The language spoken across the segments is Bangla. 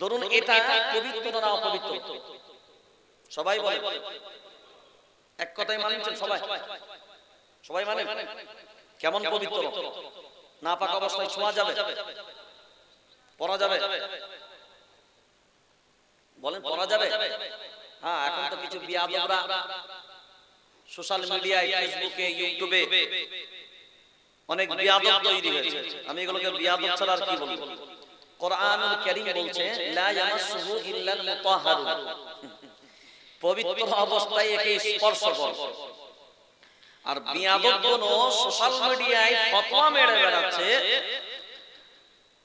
ধরুন এটা পবিত্র না অপবিত্র? সবাই বলে। এক কথাই মানছেন সবাই? সবাই। মানে কেমন পবিত্র? না পাক অবস্থায় ছোঁয়া যাবে? পড়া যাবে? বলেন পড়া যাবে? হ্যাঁ এখন তো কিছু বিয়াদবরা সোশ্যাল মিডিয়ায় ফেসবুকে ইউটিউবে অনেক বিয়াদব তৈরি হয়েছে। আমি এগুলোকে বিয়াদব ছাড়া আর কি বলব? কোরআনুল কারীম বলছে লা ইয়ামাসসুহু ইল্লাল মুতাহহারুন পবিত্র অবস্থায় একে স্পর্শ কর আর বিয়াদব কোন সোশ্যাল মিডিয়ায় ফতোয়া মেরে বেড়াচ্ছে।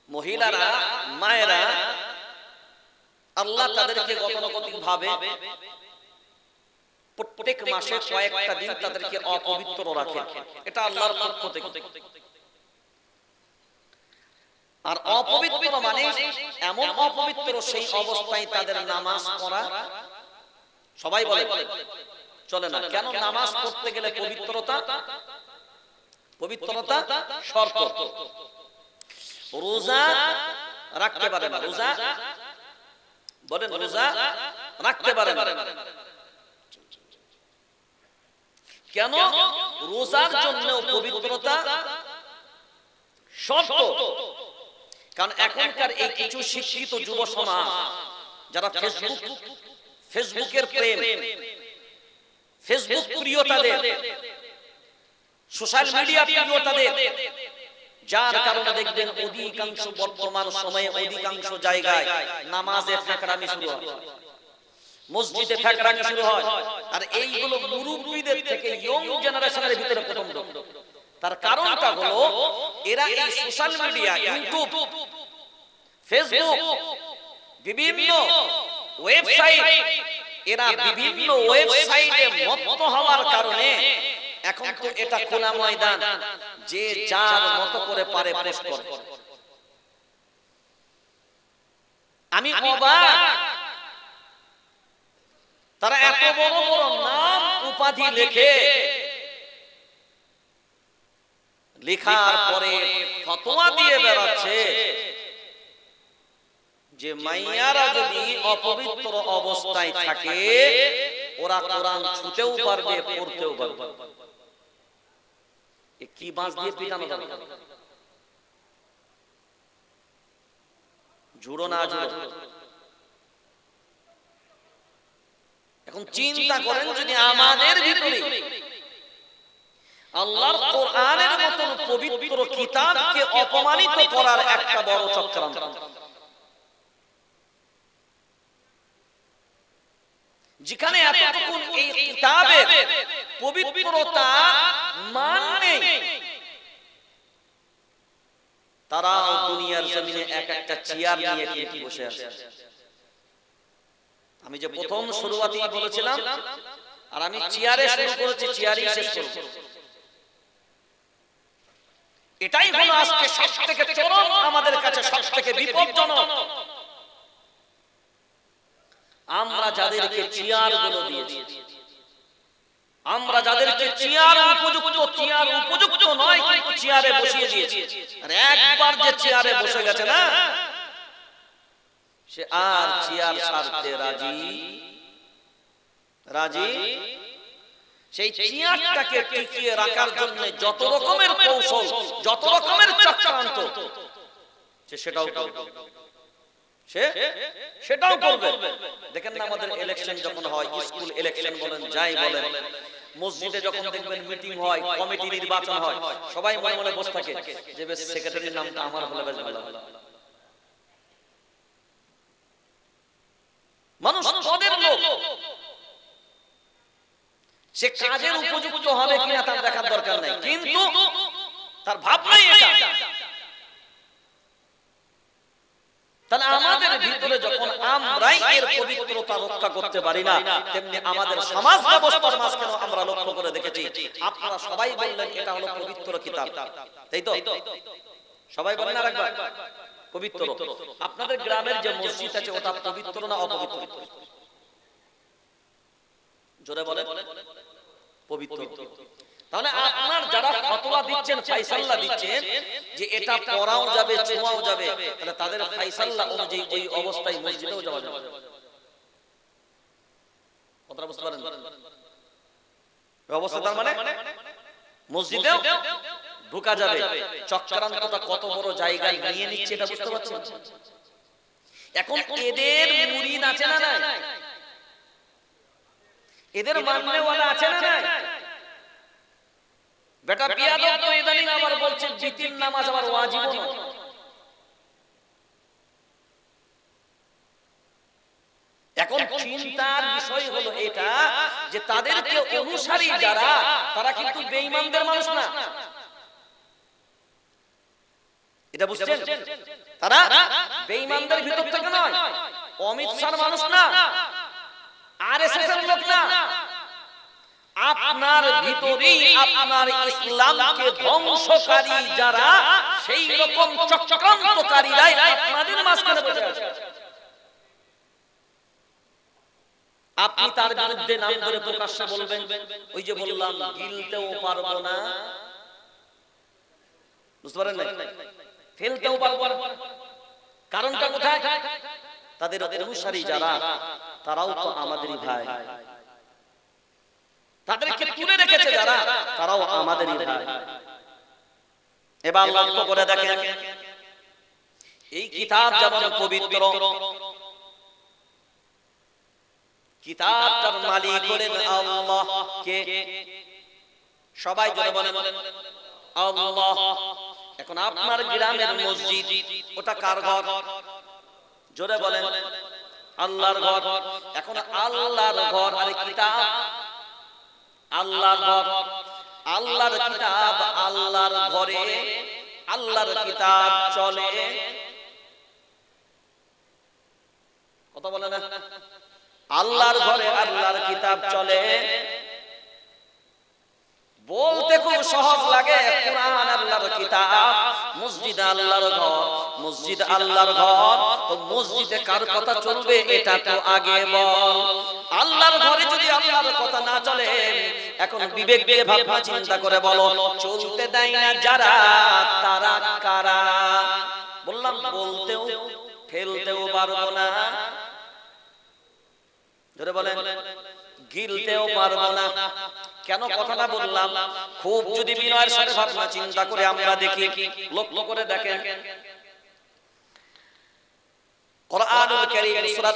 মহিলারা মায়েরা আল্লাহ তাদেরকে গতানুগতিক ভাবে প্রত্যেক মাসে কয়েকটা দিন তাদেরকে অপবিত্র রাখে। এটা আল্লাহর পক্ষ থেকে। আর অপবিত্র মানে এমন অপবিত্র সেই অবস্থায় তাদের নামাজ পড়া সবাই বলে চলে না কেন নামাজ পড়তে গেলে পবিত্রতা? পবিত্রতা? শর্ত। রোজা রাখতে পারে না রোজা বলেন রোজা রাখতে পারে না। কেন? রোজার জন্য পবিত্রতা শর্ত। কারণ এখনকার এই কিছু শিক্ষিত যুব সমাজ যারা ফেসবুক ফেসবুকের প্রেম ফেসবুক প্রিয়তাদের সোশ্যাল মিডিয়া প্রিয়তাদের যার কারণে দেখবেন অধিকাংশ বর্তমান সময়ে অধিকাংশ জায়গায় নামাজে ফেকরামি শুরু হয়। মসজিদে ফেকরামি শুরু হয়। আর এইগুলো মুরব্বীদের থেকে ইয়ং জেনারেশনের ভিতরে প্রথম তার কারণটা হলো এরা এই সোশ্যাল মিডিয়া ইউটিউব ফেসবুক বিভিন্ন ওয়েবসাইট এরা বিভিন্ন ওয়েবসাইটে মত্ত হওয়ার কারণে এখন তো এটা খোলা ময়দান যে যার মতো করে পারে পোস্ট করে আমি অবাক। তারা এত বড় বড় নাম উপাধি লেখে। লেখার পরে ফতোয়া দিয়ে বেড়াচ্ছে। যে মাইয়ারা যদি অপবিত্র অবস্থায় থাকে ওরা কোরআন ছুতেও পারবে পড়তেও পারবে। কি বাঁশ দিয়ে পিটানো যাবে জুড়ো না জুড়ো এখন চিন্তা করেন যদি আমাদের ভিতরে আল্লাহর কোরআনের মতন পবিত্র কিতাবকে অপমানিত করার একটা বড় চক্রান্ত। যেখানে এতটুকুন এই কিতাবের পবিত্রতা মান নেই। তারাও দুনিয়ার জমিনে এক একটা চেয়ার নিয়ে কিন্তু বসে আছে। আমি যে প্রথম শুরুয়াতেই বলেছিলাম আর আমি চেয়ারে শুরু করেছি চেয়ারই শেষ করব। এটাই হলো আজকে সব থেকে চরম আমাদের কাছে সব থেকে বিপজ্জনক। আমরা যাদেরকে চেয়ারগুলো দিয়েছি। আমরা যাদেরকে চেয়ার উপযুক্ত চেয়ার উপযুক্ত নয় কিন্তু চেয়ারে বসিয়ে দিয়েছি। আর একবার যে চেয়ারে বসে গেছে না সে আর চেয়ার ছাড়তে রাজি? রাজি? সেই চেয়ারটাকে টিকিয়ে রাখার জন্য যত রকমের কৌশল যত রকমের চক্রান্ত সেটাও সে সেটাও করবে। দেখেন না আমাদের ইলেকশন যখন হয় স্কুল ইলেকশন বলেন যাই বলেন মসজিদে যখন দেখবেন মিটিং হয় কমিটি নির্বাচন হয় সবাই মনে মনে বসে থাকে যে বেশ সেক্রেটারির নামটা আমার হলে বেশ ভালো মানুষ পদের লোক সে কাজের উপযুক্ত হবে কিনা তার দেখার দরকার নাই। কিন্তু তার ভাবনাই এটা তাহলে আমাদের ভিতরে যখন আমরাই এর পবিত্রতা রক্ষা করতে পারি না তেমনি আমাদের সমাজ ব্যবস্থার মাঝখানে আমরা লক্ষ্য করে দেখেছি আপনারা সবাই বললেন এটা হলো পবিত্র কিতাব। তাই তো? সবাই বলেন আর একবার পবিত্র। আপনাদের গ্রামের যে মসজিদ আছে ওটা পবিত্র না অপবিত্র? জোরে বলে পবিত্র। তাহলে আপনার যারা ফতোয়া দিচ্ছেন ফাইসাল্লা দিচ্ছেন যে এটা পড়াও যাবে ছোঁয়াও যাবে তাহলে তাদের ফাইসাল্লা অনুযায়ী ওই অবস্থায় মসজিদেও যাওয়া যাবে। কথাটা বুঝতে পারেন? ওই অবস্থা তার মানে? মসজিদেও ঢোকা যাবে। চক্রান্তটা কত বড় জায়গায় নিয়ে নিচ্ছে এটা বুঝতে পারছেন? এখন এদের মুরিদ আছে না নাই? এদের মাননেওয়ালা আছে না নাই? বেটা বিয়াদব তো ইদানিং আবার বলছে জিতির নামাজ আবার ওয়াজিব এখন চিন্তার বিষয় হলো এটা যে তাদেরকে অনুসারী যারা তারা কিন্তু বেঈমানদের মানুষ না। এটা বুঝছেন? তারা বেঈমানদের ভিতর থেকে নয় অমিত শাহর মানুষ না। আরএসএস এর লোক না। আপনার ভিতরেই আপনার ইসলামকে ধ্বংসকারী যারা সেই রকম চক্রান্তকারীরাই আপনাদের মাঝখানে বসে আছে। আপনি তার বিরুদ্ধে নাম ধরে প্রকাশ্যে বলবেন। ওই যে বললাম গিলতেও পারব না। বুঝতে পারেন না ফেলতেও পারব না। কারণটা কোথায়? তাদের অনুসারী যারা তারাও তো আমাদেরই ভাই। তাদেরকে তুলে রেখেছে যারা তারাও আমাদেরই ভাই। এবার লক্ষ্য করে দেখেন এই কিতাব যেমন পবিত্র কিতাবটার মালিক হলেন আল্লাহ কে? সবাই জোরে বলেন আল্লাহ। এখন আপনার গ্রামের মসজিদ ওটা কার ঘর? জোরে বলেন। আল্লাহর ঘর। এখন আল্লাহর ঘর আর কিতাব। আল্লাহর ঘর। আল্লাহর কিতাব আল্লাহর ঘরে। আল্লাহর কিতাব চলে। কথা বলে না? আল্লাহর ঘরে আল্লাহর কিতাব চলে। বলতে খুব সহজ লাগে কোরআন আল্লাহর কিতাব মসজিদ আল্লাহর ঘর মসজিদ আল্লাহর ঘর তো মসজিদে কার কথা চলবে এটা তো আগে বল। আল্লাহর ঘরে যদি আল্লাহর কথা না চলে এখন বিবেক দিয়ে ভাবনা চিন্তা করে বলো চলতে দেয় না যারা তারা কারা? বললাম বলতেও ফেলতেও পারব না। ধরে বলেন গিলতেও পারব না। কেন কথাটা বললাম? খুব যদি বিনয়ের সাথে ভাবনা চিন্তা করে আমরা দেখি লক্ষ্য করে দেখেন। কোরআনুল কারীম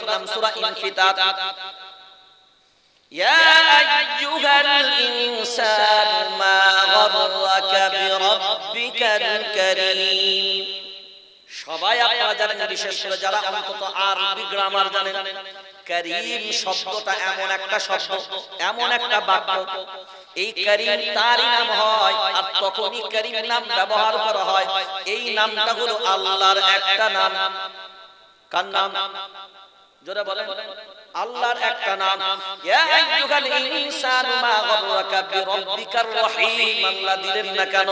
নাম সূরা ইনফিতাত। ইয়া আইয়ুহাল ইনসান মা গাররাকা বিরাব্বিকাল কারীম। সবাই আপনারা জানেন বিশেষ করে যারা অন্তত আরবি গ্রামার জানেন। করিম শব্দটা এমন একটা শব্দ এমন একটা বাক্য। এই করিম তারই নাম হয় আর তখনই করিম নাম ব্যবহার করা হয়। এই নামটা হলো আল্লাহর একটা নাম। কার নাম? জোরে বলেন। আল্লাহর একটা নাম। ইয়া আইয়ুহাল ইনসানু মা গররাকা বিরাব্বিকার রহিম। আল্লাহ দিলেন না কেন?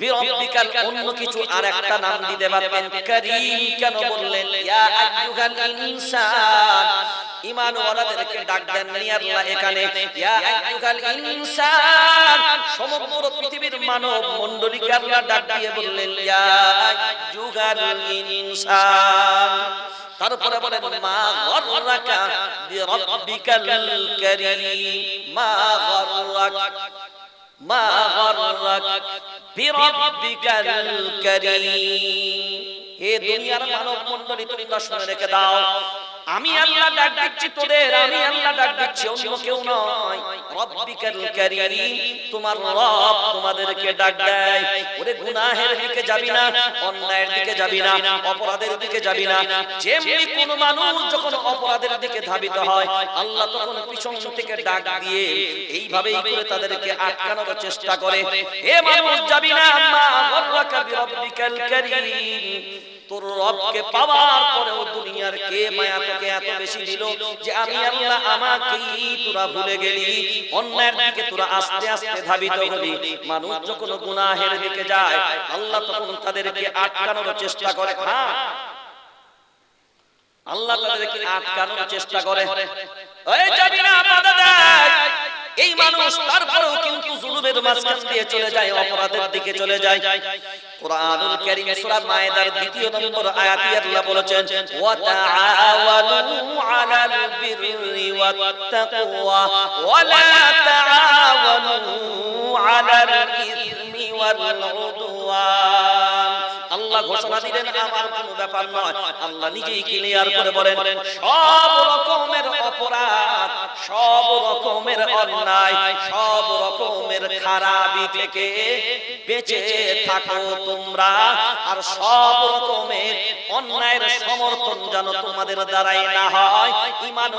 বিরব্বিকাল অন্য কিছু আর একটা নাম দিতে পারতেন। করিম কেন বললেন, ইয়া আইয়ুহাল ইনসান। ঈমান ডাক দেন নি আল্লাহ এখানে, ইয়া আইয়ুহাল ইনসান। সমগ্র পৃথিবীর মানব মণ্ডলীকে আল্লাহ ডাক দিয়ে বললেন, ইয়া আইয়ুহাল ইনসান। তারপরে বলেন, মা গররাকা বিরব্বিকাল কারীম। মা গররাকা মা গররাকা। বিরব্বিকাল কারীম। হে দুনিয়ার মানব মণ্ডলী তুমি দর্শনে রেখে দাও। আমি আল্লাহ ডাক দিচ্ছি তোদের, আমি আল্লাহ ডাক দিচ্ছি, অন্য কেউ নয়। রব্বিকাল কারীম, তোমার রব তোমাদেরকে ডাক দেয়। ওরে গুনাহের দিকে যাবি না, অন্যায়ের দিকে যাবি না, অপরাধের দিকে যাবি না। যেমনি কোন মানুষ যখন অপরাধের দিকে ধাবিত হয়, আল্লাহ তখন পিছন থেকে ডাক দিয়ে এইভাবেই করে তাদেরকে আটকানোর চেষ্টা করে। হে মানুষ যাবি না আম্মা গর্রাকা বিরব্বিকাল কারীম। তোর রবকে পাওয়ার পরেও দুনিয়ার কে মায়া তোকে এত বেশি দিল যে আমি আল্লাহ আমাকেই তোরা ভুলে গেলি? দিকে তোরা আস্তে আস্তে ধাবিত হলি। মানুষ যখন গুনাহের দিকে যায়, আল্লাহ তখন তাদেরকে আটকানোর চেষ্টা করে। হ্যাঁ। আল্লাহ তাদেরকে আটকানোর চেষ্টা করে। ওই যাবি না এই মানুষ তারপরেও কিন্তু জুলুমের মাঝখান দিয়ে চলে যায়, অপরাধের দিকে চলে যায়। কোরআনুল কারীম সূরা মায়েদার দ্বিতীয় নম্বর আয়াতে আল্লাহ বলেছেন ওয়া তাআওয়ানু আলাল বিররি ওয়াত তাকওয়া ওয়া লা তাআওয়ানু আলাল ইসমি ওয়াল উদওয়ান আল্লাহ ঘোষণা দিলেন আমার কোনো ব্যাপার নয়। আল্লাহ নিজেই ক্লিয়ার করে বলেন সব রকমের অপরাধ সব রকমের অন্যায় সব রকমের খারাপি থেকে বেঁচে থাকো তোমরা আর সব রকমের অন্যায়ের সমর্থন যেন তোমাদের দ্বারাই না হয়। ইমান